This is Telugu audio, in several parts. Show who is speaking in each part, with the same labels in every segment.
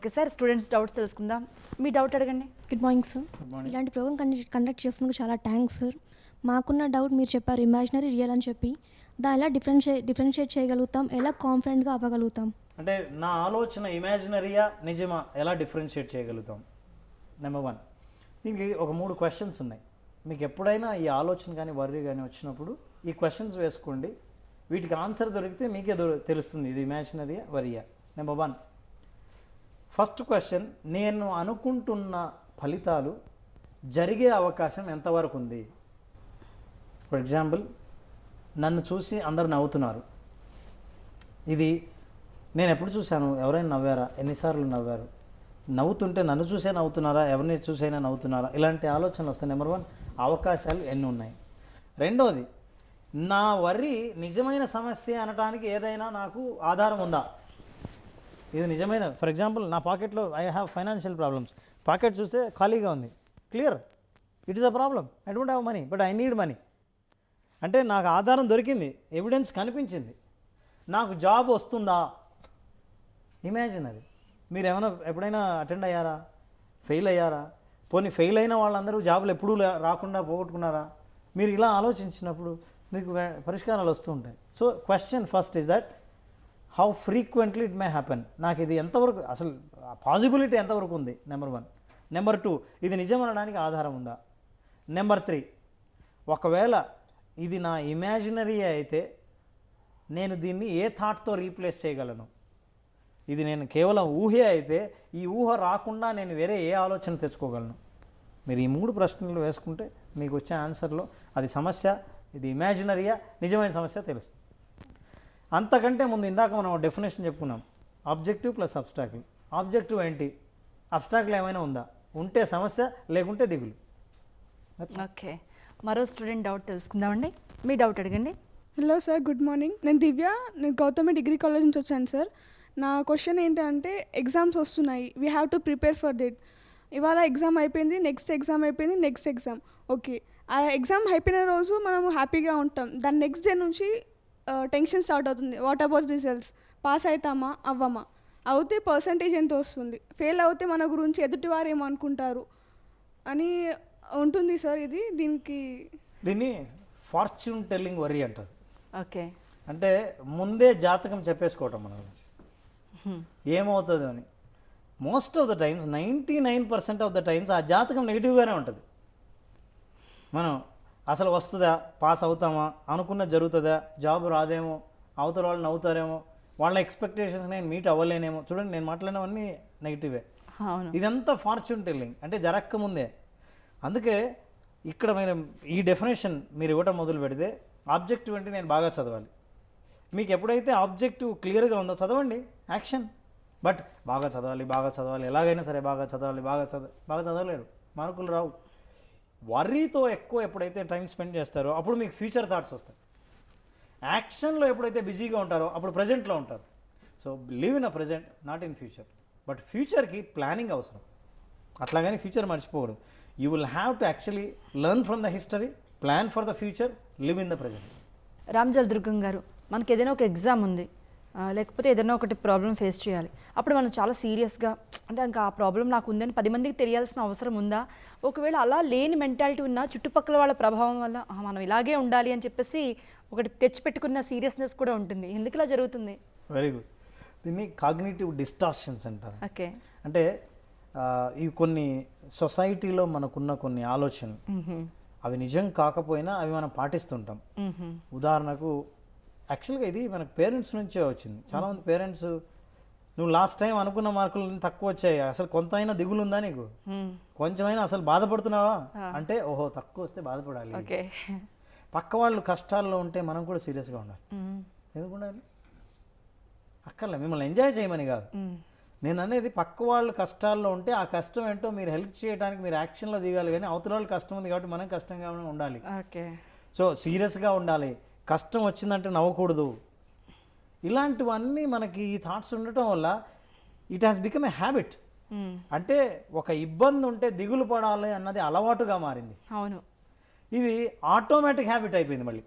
Speaker 1: ఓకే సార్ స్టూడెంట్స్ డౌట్స్ తెలుసుకుందాం. మీ డౌట్ అడగండి.
Speaker 2: Good morning sir
Speaker 3: morning.
Speaker 2: ఇలాంటి ప్రోగ్రామ్ కండక్ట్ కండక్ట్ చేసినందుకు చాలా థ్యాంక్స్ సార్ మాకున్న డౌట్ మీరు చెప్పారు ఇమాజినరీ రియల్ అని చెప్పి. దాన్ని ఎలా డిఫరెన్షియేట్ డిఫరెన్షియేట్ చేయగలుగుతాం? ఎలా కాన్ఫిడెంట్గా అవ్వగలుగుతాం?
Speaker 3: అంటే నా ఆలోచన ఇమాజినరీయా నిజమా? ఎలా డిఫరెన్షియేట్ చేయగలుగుతాం? నెంబర్ వన్ దీనికి ఒక మూడు క్వశ్చన్స్ ఉన్నాయి. మీకు ఎప్పుడైనా ఈ ఆలోచన కానీ వర్రీ కానీ వచ్చినప్పుడు ఈ క్వశ్చన్స్ వేసుకోండి. వీటికి ఆన్సర్ దొరికితే మీకే తెలుస్తుంది ఇది ఇమాజినరీయా వరియా నెంబర్ వన్ ఫస్ట్ క్వశ్చన్ నేను అనుకుంటున్న ఫలితాలు జరిగే అవకాశం ఎంతవరకు ఉంది? ఫర్ ఎగ్జాంపుల్ నన్ను చూసి అందరు నవ్వుతున్నారు. ఇది నేను ఎప్పుడు చూశాను? ఎవరైనా నవ్వారా? ఎన్నిసార్లు నవ్వారు? నవ్వుతుంటే నన్ను చూసే నవ్వుతున్నారా? ఎవరిని చూసైనా నవ్వుతున్నారా? ఇలాంటి ఆలోచనలు వస్తాయి. నెంబర్ వన్ అవకాశాలు ఎన్ని ఉన్నాయి? రెండోది నా వరి నిజమైన సమస్య అనటానికి ఏదైనా నాకు ఆధారం ఉందా? ఇది నిజమైన ఫర్ ఎగ్జాంపుల్ నా పాకెట్లో I have financial problems pocket చూస్తే ఖాళీగా ఉంది. Clear it is a problem I don't have money but I need money అంటే నాకు ఆధారం దొరికింది ఎవిడెన్స్ కనిపించింది. నాకు జాబ్ వస్తుందా? ఇమాజిన్ అది. మీరు ఏమైనా ఎప్పుడైనా అటెండ్ అయ్యారా? ఫెయిల్ అయ్యారా? పోనీ ఫెయిల్ అయిన వాళ్ళందరూ జాబులు ఎప్పుడూ రాకుండా పోగొట్టుకున్నారా? మీరు ఇలా ఆలోచించినప్పుడు మీకు పరిష్కారాలు వస్తూ ఉంటాయి. So question first is that how frequently it may happen నాకు ఇది ఎంతవరకు అసలు పాసిబిలిటీ ఎంతవరకు ఉంది? నెంబర్ వన్ నెంబర్ టూ ఇది నిజం అనడానికి ఆధారం ఉందా? నెంబర్ త్రీ ఒకవేళ ఇది నా ఇమాజినరీ అయితే నేను దీన్ని ఏ థాట్తో రీప్లేస్ చేయగలను? ఇది నేను కేవలం ఊహే అయితే ఈ ఊహ రాకుండా నేను వేరే ఏ ఆలోచన తెచ్చుకోగలను? మీరు ఈ మూడు ప్రశ్నలు వేసుకుంటే మీకు వచ్చే ఆన్సర్లో అది సమస్య ఇది ఇమాజినరీయా నిజమైన సమస్య తెలుస్తుంది. అంతకంటే ముందు ఇందాక మనం డెఫినేషన్ చెప్పుకున్నాం. ఆబ్జెక్టివ్ ప్లస్ అబ్స్ట్రాక్టివ్ ఆబ్జెక్టివ్ ఏంటి? అబ్స్ట్రాక్టివ్ ఏమైనా ఉందా? ఉంటే సమస్య లేకుంటే దిగులు.
Speaker 1: ఓకే మరో స్టూడెంట్ డౌట్ తెలుసుకుందామండి. మీ డౌట్ అడగండి.
Speaker 4: హలో సార్ గుడ్ మార్నింగ్ నేను దివ్య. నేను గౌతమి డిగ్రీ కాలేజ్ నుంచి వచ్చాను సార్ నా క్వశ్చన్ ఏంటంటే ఎగ్జామ్స్ వస్తున్నాయి. We have to prepare for it ఇవాళ ఎగ్జామ్ అయిపోయింది నెక్స్ట్ ఎగ్జామ్ అయిపోయింది నెక్స్ట్ ఎగ్జామ్ ఓకే ఆ ఎగ్జామ్ అయిపోయిన రోజు మనం హ్యాపీగా ఉంటాం. దాని నెక్స్ట్ డే నుంచి టెన్షన్ స్టార్ట్ అవుతుంది. వాట్ అబౌట్ రిజల్ట్స్ పాస్ అవుతామా అవ్వమా? అవుతే పర్సంటేజ్ ఎంత వస్తుంది? ఫెయిల్ అవుతే మన గురించి ఎదుటివారు ఏమనుకుంటారు అని ఉంటుంది సార్ ఇది. దీనికి
Speaker 3: దీన్ని ఫార్చ్యూన్ టెల్లింగ్ వరీ అంటారు.
Speaker 1: ఓకే.
Speaker 3: అంటే ముందే జాతకం చెప్పేసుకోవటం మన గురించి. ఏమవుతుంది అని. Most of the times ninety nine percent of the times ఆ జాతకం నెగిటివ్గానే ఉంటుంది. మనం అసలు వస్తుందా? పాస్ అవుతామా? అనుకున్న జరుగుతుందా? జాబ్ రాదేమో? అవతల వాళ్ళు నవ్వుతారేమో? వాళ్ళ ఎక్స్పెక్టేషన్స్ నేను మీట్ అవ్వలేనేమో? చూడండి నేను మాట్లాడినవన్నీ నెగిటివే ఇదంతా ఫార్చ్యూన్ టెల్లింగ్ అంటే జరక్క ముందే. అందుకే ఇక్కడ మీరు ఈ డెఫినేషన్ మీరు ఇవ్వటం మొదలు పెడితే ఆబ్జెక్టివ్ అంటే నేను బాగా చదవాలి. మీకు ఎప్పుడైతే ఆబ్జెక్టివ్ క్లియర్గా ఉందో చదవండి. యాక్షన్ బట్ బాగా చదవాలి బాగా చదవాలి. ఎలాగైనా సరే బాగా చదవాలి బాగా చదవ బాగా చదవలేరు. మార్కులు రావు. వర్రీతో ఎక్కువ ఎప్పుడైతే టైం స్పెండ్ చేస్తారో అప్పుడు మీకు ఫ్యూచర్ థాట్స్ వస్తాయి. యాక్షన్లో ఎప్పుడైతే బిజీగా ఉంటారో అప్పుడు ప్రజెంట్లో ఉంటారు. So live in a present not in future. But ఫ్యూచర్కి planning అవసరం. అట్లాగని ఫ్యూచర్ మర్చిపోకూడదు. You will have to actually learn from the history plan for the future live in the present.
Speaker 1: Ramjal Durgam గారు మనకి ఏదైనా ఒక ఎగ్జామ్ ఉంది. లేకపోతే ఏదైనా ఒకటి ప్రాబ్లం ఫేస్ చేయాలి. అప్పుడు మనం చాలా సీరియస్గా అంటే ఇంకా ఆ ప్రాబ్లం నాకు ఉందని పది మందికి తెలియాల్సిన అవసరం ఉందా? ఒకవేళ అలా లేని మెంటాలిటీ ఉన్న చుట్టుపక్కల వాళ్ళ ప్రభావం వల్ల "ఆ, మనం ఇలాగే ఉండాలి అని చెప్పేసి ఒకటి తెచ్చిపెట్టుకున్న సీరియస్నెస్ కూడా ఉంటుంది. ఎందుకు ఇలా జరుగుతుంది?
Speaker 3: వెరీ గుడ్ దీన్ని కాగ్నేటివ్ డిస్టార్షన్స్ అంటారు.
Speaker 1: ఓకే.
Speaker 3: అంటే ఇవి కొన్ని సొసైటీలో మనకున్న కొన్ని ఆలోచనలు అవి నిజం కాకపోయినా అవి మనం పాటిస్తుంటాం. ఉదాహరణకు యాక్చువల్గా ఇది మనకు పేరెంట్స్ నుంచే వచ్చింది. చాలామంది పేరెంట్స్ నువ్వు లాస్ట్ టైం అనుకున్న మార్కులు తక్కువ వచ్చాయి. అసలు కొంత అయినా దిగులు ఉందా నీకు కొంచెమైనా అసలు బాధపడుతున్నావా? అంటే ఓహో తక్కువ వస్తే బాధపడాలి. పక్క వాళ్ళు కష్టాల్లో ఉంటే మనం కూడా సీరియస్గా ఉండాలి. ఎందుకు ఉండాలి? అక్కర్లే మిమ్మల్ని ఎంజాయ్ చేయమని కాదు. నేను అనేది పక్క వాళ్ళు కష్టాల్లో ఉంటే ఆ కష్టం ఏంటో మీరు హెల్ప్ చేయడానికి మీరు యాక్షన్లో దిగాలి. కానీ అవతల వాళ్ళు కష్టం ఉంది కాబట్టి మనం కష్టంగా ఉండాలి.
Speaker 1: ఓకే.
Speaker 3: సో సీరియస్గా ఉండాలి. కష్టం వచ్చిందంటే నవ్వకూడదు. ఇలాంటివన్నీ మనకి ఈ థాట్స్ ఉండటం వల్ల it has become a habit అంటే ఒక ఇబ్బంది ఉంటే దిగులు పడాలి అన్నది అలవాటుగా మారింది.
Speaker 1: అవును.
Speaker 3: ఇది ఆటోమేటిక్ హ్యాబిట్ అయిపోయింది మళ్ళీ.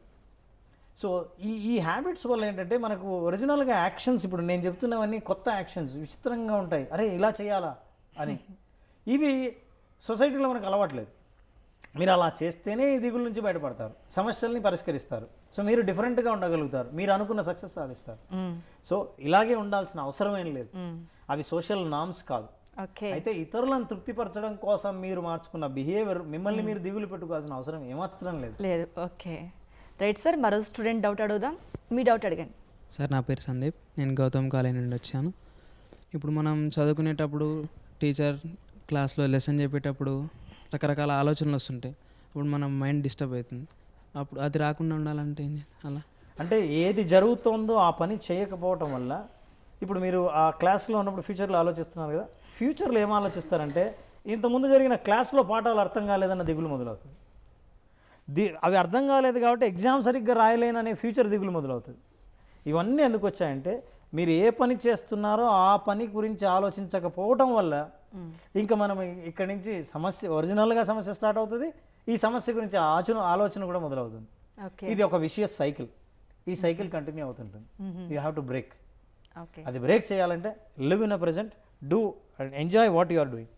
Speaker 3: సో ఈ ఈ హ్యాబిట్స్ వల్ల ఏంటంటే మనకు ఒరిజినల్గా యాక్షన్స్ ఇప్పుడు నేను చెప్తున్నవన్నీ కొత్త యాక్షన్స్ విచిత్రంగా ఉంటాయి. అరే ఇలా చేయాలా అని. ఇవి సొసైటీలో మనకు అలవాట్లేదు మీరు అలా చేస్తేనే ఈ దిగుల నుంచి బయటపడతారు. సమస్యల్ని పరిష్కరిస్తారు. సో మీరు డిఫరెంట్గా ఉండగలుగుతారు. మీరు అనుకున్న సక్సెస్ సాధిస్తారు. సో ఇలాగే ఉండాల్సిన అవసరం ఏం లేదు. అవి సోషల్ నామ్స్ కాదు.
Speaker 1: ఓకే.
Speaker 3: అయితే ఇతరులను తృప్తిపరచడం కోసం మీరు మార్చుకున్న బిహేవియర్ మిమ్మల్ని మీరు దిగులు పెట్టుకోవాల్సిన అవసరం ఏమాత్రం లేదు.
Speaker 1: లేదు. ఓకే. రైట్ సార్ మరో స్టూడెంట్ డౌట్ అడుగుదాం. మీ డౌట్ అడగండి.
Speaker 5: సార్ నా పేరు సందీప్. నేను గౌతమ్ కాలేజ్ నుండి వచ్చాను. ఇప్పుడు మనం చదువుకునేటప్పుడు టీచర్ క్లాస్లో లెసన్ చెప్పేటప్పుడు రకరకాల ఆలోచనలు వస్తుంటాయి. అప్పుడు మన మైండ్ డిస్టర్బ్ అవుతుంది. అప్పుడు అది రాకుండా ఉండాలంటే అలా.
Speaker 3: అంటే ఏది జరుగుతుందో ఆ పని చేయకపోవటం వల్ల ఇప్పుడు మీరు ఆ క్లాస్లో ఉన్నప్పుడు ఫ్యూచర్లో ఆలోచిస్తున్నారు కదా ఫ్యూచర్లో ఏం ఆలోచిస్తారంటే ఇంతకుముందు జరిగిన క్లాస్లో పాఠాలు అర్థం కాలేదన్న దిగులు మొదలవుతుంది. ది అవి అర్థం కాలేదు కాబట్టి ఎగ్జామ్ సరిగ్గా రాయలేననే ఫ్యూచర్ దిగులు మొదలవుతుంది. ఇవన్నీ ఎందుకు వచ్చాయంటే మీరు ఏ పని చేస్తున్నారో ఆ పని గురించి ఆలోచించకపోవటం వల్ల ఇంకా మనం ఇక్కడి నుంచి సమస్య ఒరిజినల్గా సమస్య స్టార్ట్ అవుతుంది. ఈ సమస్య గురించి ఆచన ఆలోచన కూడా మొదలవుతుంది. ఇది ఒక విషయస్ సైకిల్. ఈ సైకిల్ కంటిన్యూ అవుతుంటుంది. యూ హ్యావ్ టు బ్రేక్ అది బ్రేక్ చేయాలంటే live in a present do and enjoy what you are doing.